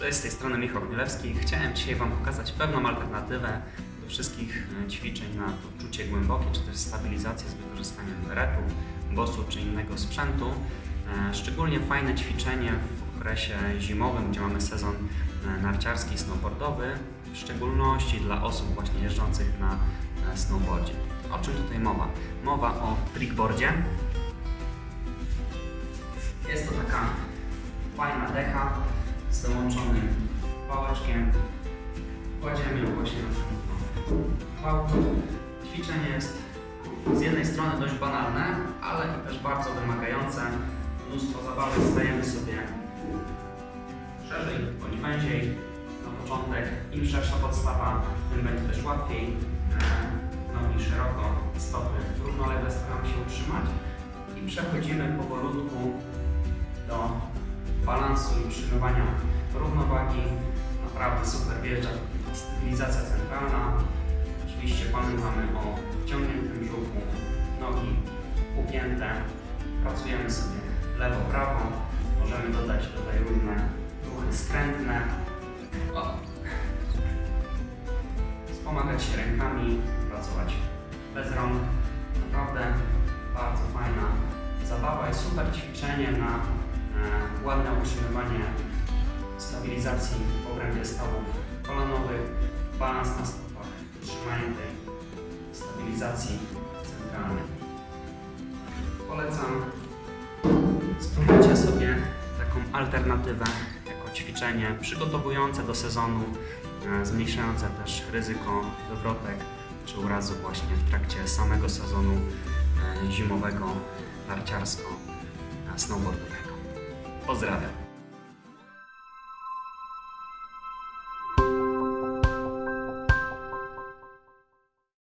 Cześć, z tej strony Michał Chmielewski. Chciałem dzisiaj Wam pokazać pewną alternatywę do wszystkich e, ćwiczeń na odczucie głębokie, czy też stabilizację z wykorzystaniem beretu, bosu czy innego sprzętu. E, Szczególnie fajne ćwiczenie w okresie zimowym, gdzie mamy sezon e, narciarski i snowboardowy, w szczególności dla osób właśnie jeżdżących na snowboardzie. O czym tutaj mowa? Mowa o trickboardzie. Jest to taka fajna decha z dołączonym właśnie na ten pałkę. Ćwiczenie jest z jednej strony dość banalne, ale też bardzo wymagające. Mnóstwo zabawy stajemy sobie szerzej bądź węziej. Na początek im szersza podstawa, tym będzie też łatwiej. E, Nogi szeroko, stopy równolegle staramy się utrzymać i przechodzimy powolutku do balansu i utrzymywania równowagi. Naprawdę super wjeżdża stabilizacja centralna. Oczywiście pamiętamy o wciągniętym brzuchu, nogi ugięte. Pracujemy sobie lewo-prawo. Możemy dodać tutaj różne ruchy skrętne. O. Wspomagać się rękami, pracować bez rąk. Naprawdę bardzo fajna zabawa i super ćwiczenie na e, ładne utrzymywanie stabilizacji w obrębie stawów kolanowych, balans na stopach, utrzymanie tej stabilizacji centralnej. Polecam spróbujcie sobie taką alternatywę jako ćwiczenie przygotowujące do sezonu, e, zmniejszające też ryzyko wywrotek czy urazu właśnie w trakcie samego sezonu e, zimowego narciarsko-snowboardowego. Pozdrawiam.